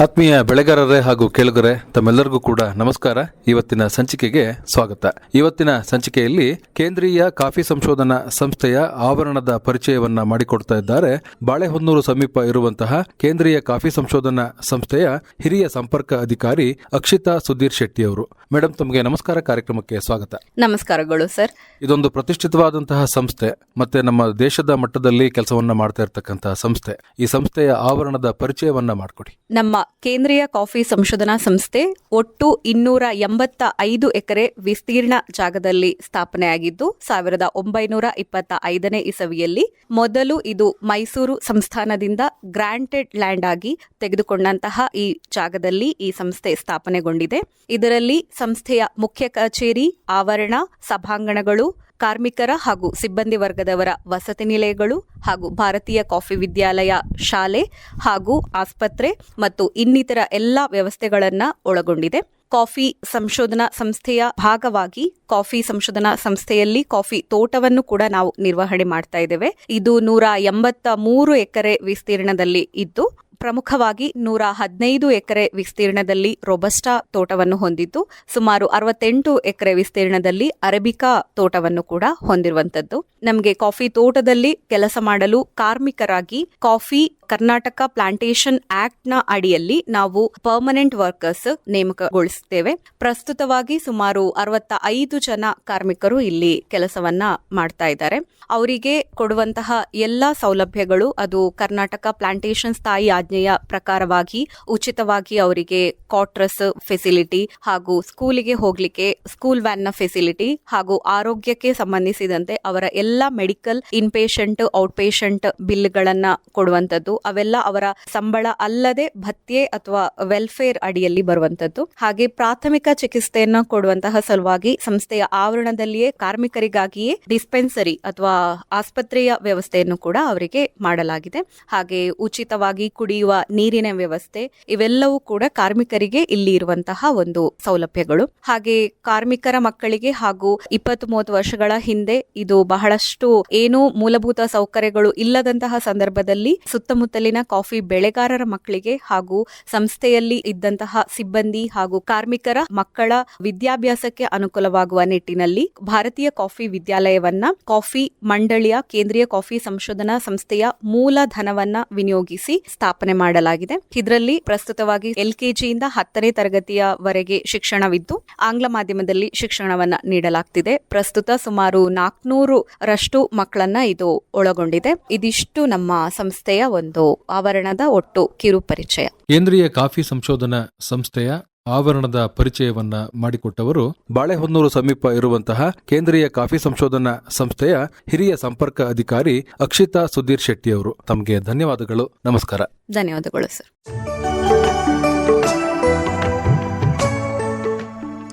ಆತ್ಮೀಯ ಬೆಳೆಗಾರರೇ ಹಾಗೂ ಕೇಳುಗರೆ, ತಮ್ಮೆಲ್ಲರಿಗೂ ಕೂಡ ನಮಸ್ಕಾರ. ಇವತ್ತಿನ ಸಂಚಿಕೆಗೆ ಸ್ವಾಗತ. ಇವತ್ತಿನ ಸಂಚಿಕೆಯಲ್ಲಿ ಕೇಂದ್ರೀಯ ಕಾಫಿ ಸಂಶೋಧನಾ ಸಂಸ್ಥೆಯ ಆವರಣದ ಪರಿಚಯವನ್ನ ಮಾಡಿಕೊಡ್ತಾ ಇದ್ದಾರೆ. ಬಾಳೆಹೊನ್ನೂರು ಸಮೀಪ ಇರುವಂತಹ ಕೇಂದ್ರೀಯ ಕಾಫಿ ಸಂಶೋಧನಾ ಸಂಸ್ಥೆಯ ಹಿರಿಯ ಸಂಪರ್ಕ ಅಧಿಕಾರಿ ಅಕ್ಷಿತಾ ಸುಧೀರ್ ಶೆಟ್ಟಿ ಅವರು ಮೇಡಮ್ ತಮಗೆ ನಮಸ್ಕಾರ ಕಾರ್ಯಕ್ರಮಕ್ಕೆ ಸ್ವಾಗತ. ನಮಸ್ಕಾರಗಳು ಸರ್. ಇದೊಂದು ಪ್ರತಿಷ್ಠಿತವಾದಂತಹ ಸಂಸ್ಥೆ ಮತ್ತೆ ನಮ್ಮ ದೇಶದ ಮಟ್ಟದಲ್ಲಿ ಕೆಲಸವನ್ನ ಮಾಡ್ತಾ ಇರತಕ್ಕಂತಹ ಸಂಸ್ಥೆ. ಈ ಸಂಸ್ಥೆಯ ಆವರಣದ ಪರಿಚಯವನ್ನ ಮಾಡಿಕೊಡಿ. ನಮ್ಮ ಕೇಂದ್ರೀಯ ಕಾಫಿ ಸಂಶೋಧನಾ ಸಂಸ್ಥೆ ಒಟ್ಟು ಇನ್ನೂರ ಎಂಬತ್ತ ಐದು ಎಕರೆ ವಿಸ್ತೀರ್ಣ ಜಾಗದಲ್ಲಿ ಸ್ಥಾಪನೆಯಾಗಿದ್ದು ಸಾವಿರದ ಒಂಬೈನೂರ ಇಪ್ಪತ್ತ ಐದನೇ ಇಸವಿಯಲ್ಲಿ ಮೊದಲು ಇದು ಮೈಸೂರು ಸಂಸ್ಥಾನದಿಂದ ಗ್ರಾಂಟೆಡ್ ಲ್ಯಾಂಡ್ ಆಗಿ ತೆಗೆದುಕೊಂಡಂತಹ ಈ ಜಾಗದಲ್ಲಿ ಈ ಸಂಸ್ಥೆ ಸ್ಥಾಪನೆಗೊಂಡಿದೆ. ಇದರಲ್ಲಿ ಸಂಸ್ಥೆಯ ಮುಖ್ಯ ಕಚೇರಿ ಆವರಣ ಸಭಾಂಗಣಗಳು ಕಾರ್ಮಿಕರ ಹಾಗೂ ಸಿಬ್ಬಂದಿ ವರ್ಗದವರ ವಸತಿ ನಿಲಯಗಳು ಹಾಗೂ ಭಾರತೀಯ ಕಾಫಿ ವಿದ್ಯಾಲಯ ಶಾಲೆ ಹಾಗೂ ಆಸ್ಪತ್ರೆ ಮತ್ತು ಇನ್ನಿತರ ಎಲ್ಲ ವ್ಯವಸ್ಥೆಗಳನ್ನು ಒಳಗೊಂಡಿದೆ. ಕಾಫಿ ಸಂಶೋಧನಾ ಸಂಸ್ಥೆಯ ಭಾಗವಾಗಿ ಕಾಫಿ ಸಂಶೋಧನಾ ಸಂಸ್ಥೆಯಲ್ಲಿ ಕಾಫಿ ತೋಟವನ್ನು ಕೂಡ ನಾವು ನಿರ್ವಹಣೆ ಮಾಡ್ತಾ ಇದ್ದೇವೆ. ಇದು ನೂರ ಎಂಬತ್ತ ಮೂರು ಎಕರೆ ವಿಸ್ತೀರ್ಣದಲ್ಲಿ ಇದ್ದು, ಪ್ರಮುಖವಾಗಿ ನೂರ ಹದಿನೈದು ಎಕರೆ ವಿಸ್ತೀರ್ಣದಲ್ಲಿ ರೊಬಸ್ಟಾ ತೋಟವನ್ನು ಹೊಂದಿದ್ದು, ಸುಮಾರು ಅರವತ್ತೆಂಟು ಎಕರೆ ವಿಸ್ತೀರ್ಣದಲ್ಲಿ ಅರೇಬಿಕಾ ತೋಟವನ್ನು ಕೂಡ ಹೊಂದಿರುವಂತದ್ದು. ನಮಗೆ ಕಾಫಿ ತೋಟದಲ್ಲಿ ಕೆಲಸ ಮಾಡಲು ಕಾರ್ಮಿಕರಾಗಿ ಕಾಫಿ ಕರ್ನಾಟಕ ಪ್ಲಾಂಟೇಶನ್ ಆಕ್ಟ್ನ ಅಡಿಯಲ್ಲಿ ನಾವು ಪರ್ಮನೆಂಟ್ ವರ್ಕರ್ಸ್ ನೇಮಕಗೊಳಿಸುತ್ತೇವೆ. ಪ್ರಸ್ತುತವಾಗಿ ಸುಮಾರು ಅರವತ್ತ ಐದು ಜನ ಕಾರ್ಮಿಕರು ಇಲ್ಲಿ ಕೆಲಸವನ್ನ ಮಾಡ್ತಾ ಇದ್ದಾರೆ. ಅವರಿಗೆ ಕೊಡುವಂತಹ ಎಲ್ಲಾ ಸೌಲಭ್ಯಗಳು ಅದು ಕರ್ನಾಟಕ ಪ್ಲಾಂಟೇಶನ್ ಸ್ಥಾಯಿ ಆಜ್ಞೆಯ ಪ್ರಕಾರವಾಗಿ ಉಚಿತವಾಗಿ ಅವರಿಗೆ ಕ್ವಾಟ್ರಸ್ ಫೆಸಿಲಿಟಿ ಹಾಗೂ ಸ್ಕೂಲಿಗೆ ಹೋಗ್ಲಿಕ್ಕೆ ಸ್ಕೂಲ್ ವ್ಯಾನ್ ಫೆಸಿಲಿಟಿ ಹಾಗೂ ಆರೋಗ್ಯಕ್ಕೆ ಸಂಬಂಧಿಸಿದಂತೆ ಅವರ ಎಲ್ಲ medical in inpatient out patient ಬಿಲ್ಗಳನ್ನ ಕೊಡುವಂತದ್ದು ಅವೆಲ್ಲ ಅವರ ಸಂಬಳ ಅಲ್ಲದೆ ಭತ್ಯೆ ಅಥವಾ ವೆಲ್ಫೇರ್ ಅಡಿಯಲ್ಲಿ ಬರುವಂತದ್ದು. ಹಾಗೆ ಪ್ರಾಥಮಿಕ ಚಿಕಿತ್ಸೆಯನ್ನ ಕೊಡುವಂತಹ ಸಲುವಾಗಿ ಸಂಸ್ಥೆಯ ಆವರಣದಲ್ಲಿಯೇ ಕಾರ್ಮಿಕರಿಗಾಗಿಯೇ ಡಿಸ್ಪೆನ್ಸರಿ ಅಥವಾ ಆಸ್ಪತ್ರೆಯ ವ್ಯವಸ್ಥೆಯನ್ನು ಕೂಡ ಅವರಿಗೆ ಮಾಡಲಾಗಿದೆ. ಹಾಗೆ ಉಚಿತವಾಗಿ ಕುಡಿಯುವ ನೀರಿನ ವ್ಯವಸ್ಥೆ ಇವೆಲ್ಲವೂ ಕೂಡ ಕಾರ್ಮಿಕರಿಗೆ ಇಲ್ಲಿ ಇರುವಂತಹ ಒಂದು ಸೌಲಭ್ಯಗಳು. ಹಾಗೆ ಕಾರ್ಮಿಕರ ಮಕ್ಕಳಿಗೆ ಹಾಗೂ ಇಪ್ಪತ್ತು ಮೂವತ್ತು ವರ್ಷಗಳ ಹಿಂದೆ ಇದು ಬಹಳಷ್ಟು ಏನೂ ಮೂಲಭೂತ ಸೌಕರ್ಯಗಳು ಇಲ್ಲದಂತಹ ಸಂದರ್ಭದಲ್ಲಿ ಸುತ್ತಮುತ್ತಲಿನ ಕಾಫಿ ಬೆಳೆಗಾರರ ಮಕ್ಕಳಿಗೆ ಹಾಗೂ ಸಂಸ್ಥೆಯಲ್ಲಿ ಇದ್ದಂತಹ ಸಿಬ್ಬಂದಿ ಹಾಗೂ ಕಾರ್ಮಿಕರ ಮಕ್ಕಳ ವಿದ್ಯಾಭ್ಯಾಸಕ್ಕೆ ಅನುಕೂಲವಾಗುವ ನಿಟ್ಟಿನಲ್ಲಿ ಭಾರತೀಯ ಕಾಫಿ ವಿದ್ಯಾಲಯವನ್ನ ಕಾಫಿ ಮಂಡಳಿಯ ಕೇಂದ್ರೀಯ ಕಾಫಿ ಸಂಶೋಧನಾ ಸಂಸ್ಥೆಯ ಮೂಲ ಧನವನ್ನ ವಿನಿಯೋಗಿಸಿ ಸ್ಥಾಪನೆ ಮಾಡಲಾಗಿದೆ. ಇದರಲ್ಲಿ ಪ್ರಸ್ತುತವಾಗಿ ಎಲ್ಕೆಜಿಯಿಂದ ಹತ್ತನೇ ತರಗತಿಯವರೆಗೆ ಶಿಕ್ಷಣವಿದ್ದು, ಆಂಗ್ಲ ಮಾಧ್ಯಮದಲ್ಲಿ ಶಿಕ್ಷಣವನ್ನ ನೀಡಲಾಗ್ತಿದೆ. ಪ್ರಸ್ತುತ ಸುಮಾರು ನಾಲ್ಕನೂರು ರಷ್ಟು ಮಕ್ಕಳನ್ನ ಇದು ಒಳಗೊಂಡಿದೆ. ಇದಿಷ್ಟು ನಮ್ಮ ಸಂಸ್ಥೆಯ ಒಂದು ಆವರಣದ ಒಟ್ಟು ಕಿರು ಪರಿಚಯ. ಕೇಂದ್ರೀಯ ಕಾಫಿ ಸಂಶೋಧನಾ ಸಂಸ್ಥೆಯ ಆವರಣದ ಪರಿಚಯವನ್ನ ಮಾಡಿಕೊಟ್ಟವರು ಬಾಳೆಹೊನ್ನೂರು ಸಮೀಪ ಇರುವಂತಹ ಕೇಂದ್ರೀಯ ಕಾಫಿ ಸಂಶೋಧನಾ ಸಂಸ್ಥೆಯ ಹಿರಿಯ ಸಂಪರ್ಕ ಅಧಿಕಾರಿ ಅಕ್ಷಿತಾ ಸುಧೀರ್ ಶೆಟ್ಟಿ ಅವರು ತಮಗೆ ಧನ್ಯವಾದಗಳು. ನಮಸ್ಕಾರ. ಧನ್ಯವಾದಗಳು ಸರ್.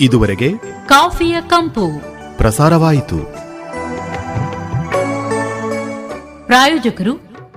ಇದುವರೆಗೆ ಕಾಫಿಯ ಕಂಪು. ಪ್ರಸಾರವಾಯಿತು. ಪ್ರಾಯೋಜಕರು